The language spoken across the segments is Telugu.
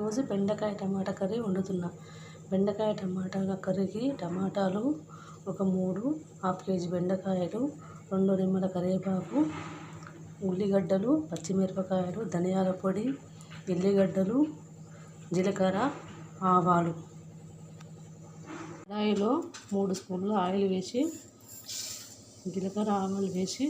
ఈరోజు బెండకాయ టమాటా కర్రీ వండుతున్నా. బెండకాయ టమాటాల కర్రీకి టమాటాలు ఒక మూడు హాఫ్ కేజీ బెండకాయలు రెండు నిమ్మల కరివేపాకు ఉల్లిగడ్డలు పచ్చిమిరపకాయలు ధనియాల పొడి ఎల్లిగడ్డలు జీలకర్ర ఆవాలు. కడాయిలో మూడు స్పూన్లు ఆయిల్ వేసి జీలకర్ర ఆవాలు వేసి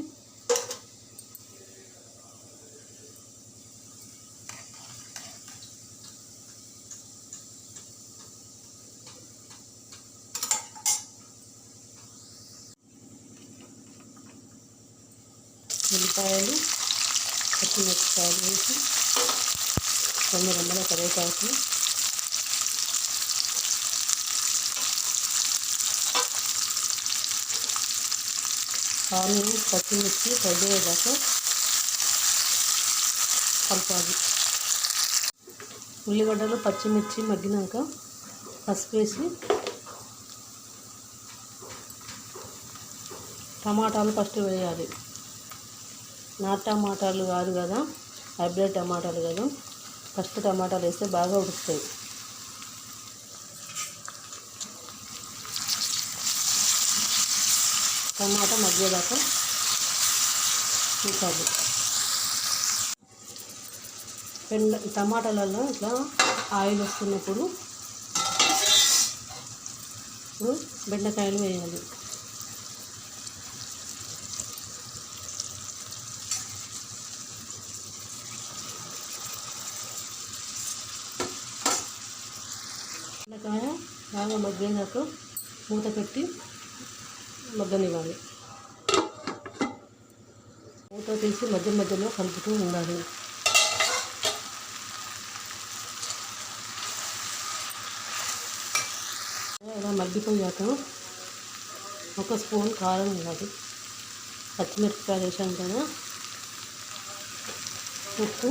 ఉల్లిపాయలు పచ్చిమిరపకాయలు వేసి రెండు రెమ్మల కరివేపాకు. ఆనియన్ పచ్చిమిర్చి కరివేపాకు కలపాలి. ఉల్లిగడ్డలు పచ్చిమిర్చి మగ్గినాక పసుపు వేసి టమాటాలు ఫస్ట్ వేయాలి. నాటు టమాటాలు కాదు కదా హైబ్రిడ్ టమాటాలు కదా. ఫస్ట్ టమాటాలు వేస్తే బాగా ఉడుకుతాయి. టమాటా మధ్యదాకా చూసాలి పెండ టమాటాలలో ఇట్లా ఆయిల్ వస్తున్నప్పుడు ఇప్పుడు బెండకాయలు వేయాలి. బెండకాయ బాగా మగ్గేదాక మూత పెట్టి మగ్గనివ్వాలి. మూత తీసి మధ్య మధ్యలో కలుపుతూ ఉండాలి. ఇలా మగ్గిపోయాక ఒక స్పూన్ కారం ఉండాలి. పచ్చిమిరపకాయలు వేసాం కదా ఉప్పు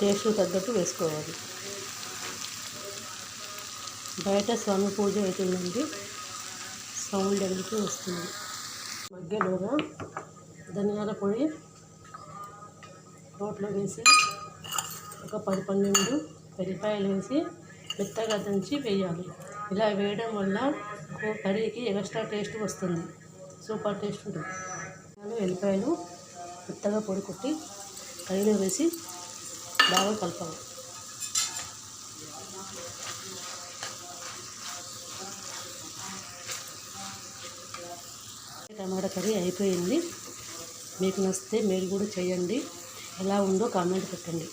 టేస్ట్ తగ్గట్టు వేసుకోవాలి. బయట స్వామి పూజ అవుతుందండి సౌండ్ అందుకు వస్తుంది. మధ్యలోగా ధనియాల పొడి రోట్లో వేసి ఒక పది పన్నెండు వెల్లిపాయలు వేసి మెత్తగా దంచి వేయాలి. ఇలా వేయడం వల్ల కర్రీకి ఎక్స్ట్రా టేస్ట్ వస్తుంది. సూపర్ టేస్ట్ ఉంటుంది. వెల్లిపాయలు మెత్తగా పొడి కొట్టి కర్రీలో వేసి బాగా కలపాలి. టమాటా కర్రీ అయిపోయింది. మీకు నచ్చితే మీరు కూడా చేయండి. ఎలా ఉందో కామెంట్ పెట్టండి.